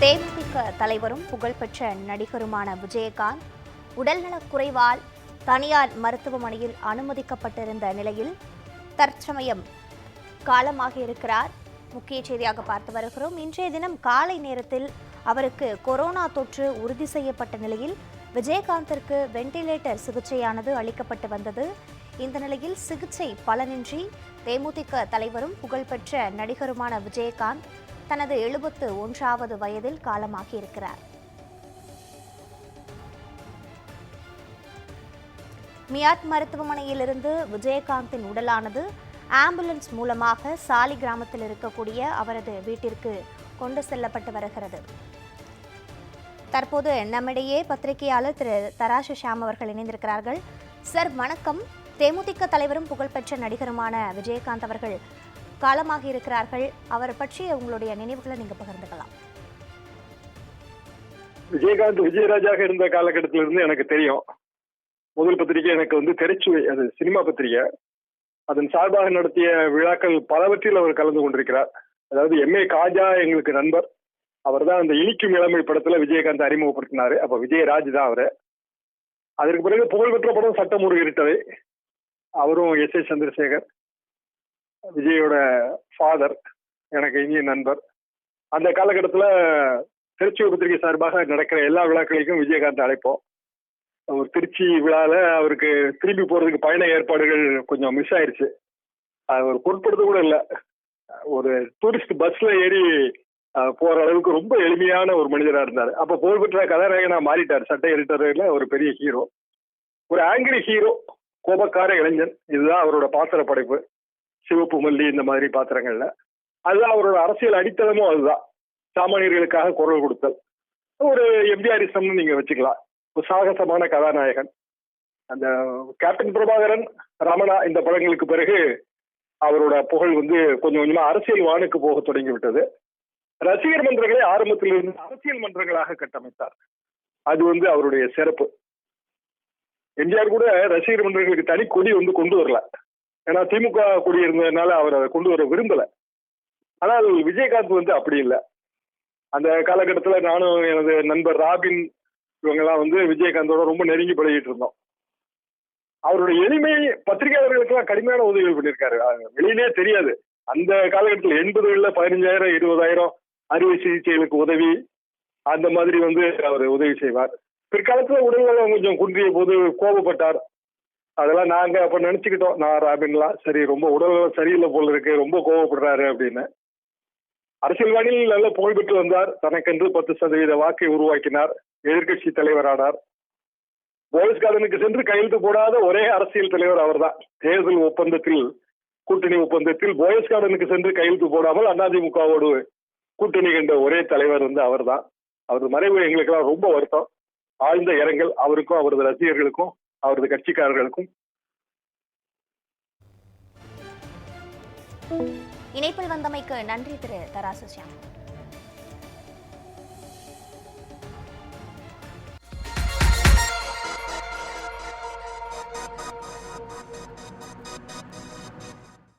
தேமுதிக தலைவரும் புகழ்பெற்ற நடிகருமான விஜயகாந்த் உடல்நலக் குறைவால் தனியார் மருத்துவமனையில் அனுமதிக்கப்பட்டிருந்த நிலையில் தற்சமயம் காலமாக இருக்கிறார். முக்கிய செய்தியாக பார்த்து வருகிறோம். இன்றைய தினம் காலை நேரத்தில் அவருக்கு கொரோனா தொற்று உறுதி செய்யப்பட்ட நிலையில் விஜயகாந்திற்கு வெண்டிலேட்டர் சிகிச்சையானது அளிக்கப்பட்டு வந்தது. இந்த நிலையில் சிகிச்சை பலனின்றி தேமுதிக தலைவரும் புகழ்பெற்ற நடிகருமான விஜயகாந்த் தனது எழுபத்து ஒன்றாவது வயதில் காலமாகியிருக்கிறார். மியாட் மருத்துவமனையிலிருந்து விஜயகாந்தின் உடலானது ஆம்புலன்ஸ் மூலமாக சாலி கிராமத்தில் இருக்கக்கூடிய அவரது வீட்டிற்கு கொண்டு செல்லப்பட்டு வருகிறது. தற்போது நம்மிடையே பத்திரிகையாளர் திரு தராசு ஷாம் அவர்கள் இணைந்திருக்கிறார்கள். சார் வணக்கம். தேமுதிக தலைவரும் புகழ்பெற்ற நடிகருமான விஜயகாந்த் அவர்கள் காலமாகி இருக்கிறார்கள். அவர் பற்றி உங்களுடைய நினைவுகளை நீங்க பகிர்ந்துக்கலாம். விஜயகாந்த் விஜயராஜாக இருந்த காலகட்டத்தில இருந்து எனக்கு தெரியும். முதல் பத்திரிகை எனக்கு வந்து திரைச்சுவை அது சினிமா பத்திரிகை. அதன் சார்பாக நடத்திய விழாக்கள் பலவற்றில் அவர் கலந்து கொண்டிருக்கிறார். அதாவது எம்ஏ காஜா எங்களுக்கு நண்பர். அவர் தான் அந்த இனிக்கும் இளமை படத்துல விஜயகாந்த் அறிமுகப்படுத்தினாரு. அப்ப விஜயராஜ் தான் அவரு. அதற்கு பிறகு புகழ்பெற்ற படம் சட்டம் ஒரு இருட்டவை அவரும் எஸ் ஏ சந்திரசேகர். விஜயோட ஃபாதர் எனக்கு இனிய நண்பர். அந்த காலகட்டத்தில் திருச்சி பத்திரிகை சார்பாக நடக்கிற எல்லா விழாக்களுக்கும் விஜயகாந்த் அழைப்போம். ஒரு திருச்சி விழாவில் அவருக்கு திரும்பி போகிறதுக்கு பயண ஏற்பாடுகள் கொஞ்சம் மிஸ் ஆயிடுச்சு அது ஒரு பொருட்படுத்த கூட இல்லை. ஒரு டூரிஸ்ட் பஸ்ல ஏறி போகிற போற அளவுக்கு ரொம்ப எளிமையான ஒரு மனிதரா இருந்தார். அப்போ புகழ்பெற்ற கதாநாயகனா மாறிட்டார். சட்ட எடிட்டர்ல ஒரு பெரிய ஹீரோ ஒரு ஆங்கிரி ஹீரோ கோபக்கார இளைஞன். இதுதான் அவரோட பாத்திர படைப்பு சிவப்பு மல்லி இந்த மாதிரி பாத்திரங்கள்ல. அதுதான் அவரோட அரசியல் அடித்தளமும் அதுதான். சாமானியர்களுக்காக குரல் கொடுத்தல். ஒரு எம்ஜிஆரிசம்னு நீங்க வச்சுக்கலாம். ஒரு சாகசமான கதாநாயகன். அந்த கேப்டன் பிரபாகரன் ரமணா இந்த படங்களுக்கு பிறகு அவரோட புகழ் வந்து கொஞ்சம் கொஞ்சமா அரசியல் வானுக்கு போக தொடங்கி விட்டது ரசிகர் மன்றங்களை ஆரம்பத்தில் இருந்து அரசியல் மன்றங்களாக கட்டமைத்தார். அது வந்து அவருடைய சிறப்பு. எம்ஜிஆர் கூட ரசிகர் மன்றங்களுக்கு தனி கொடி வந்து கொண்டு வரல. ஏன்னா திமுக குடியிருந்ததுனால அவர் அதை கொண்டு வர விரும்பல. ஆனால் விஜயகாந்த் வந்து அப்படி இல்லை. அந்த காலகட்டத்தில் நானும் எனது நண்பர் ராபின் இவங்கெல்லாம் வந்து விஜயகாந்தோட ரொம்ப நெருங்கி பழகிட்டு இருந்தோம். அவருடைய எளிமை பத்திரிகையாளர்களுக்கெல்லாம் கடுமையான உதவிகள் பண்ணியிருக்காரு. வெளியிலே தெரியாது. அந்த காலகட்டத்தில் எண்பதுகளில் பதினஞ்சாயிரம் இருபதாயிரம் அறுவை சிகிச்சைகளுக்கு உதவி அந்த மாதிரி வந்து அவர் உதவி செய்வார். பிற்காலத்தில் உடல்நலம் கொஞ்சம் குன்றிய போது கோபப்பட்டார். அதெல்லாம் நாங்க அப்ப நினைச்சுக்கிட்டோம். நான் ராபின்லாம் சரி ரொம்ப உடல் சரியில்லை போல இருக்கு ரொம்ப கோவப்படுறாரு அப்படின்னு. அரசியல்வாணியில் நல்ல புகழ் பெற்று வந்தார். தனக்கென்று பத்து சதவீத வாக்கை உருவாக்கினார். எதிர்க்கட்சி தலைவரானார். போயஸ் சென்று கையெழுத்து போடாத ஒரே அரசியல் தலைவர் அவர்தான். தேர்தல் ஒப்பந்தத்தில் கூட்டணி ஒப்பந்தத்தில் போயஸ்கார்டனுக்கு சென்று கையெழுத்து போடாமல் அதிமுகவோடு கூட்டணி கண்ட ஒரே தலைவர் வந்து அவர்தான். அவரது மறைவு எங்களுக்கெல்லாம் ரொம்ப வருத்தம். ஆழ்ந்த இரங்கல். அவருக்கும் அவரது ரசிகர்களுக்கும் அவரது கட்சிக்காரர்களுக்கும். இணைப்பில் வந்தமைக்கு நன்றி திரு தராசு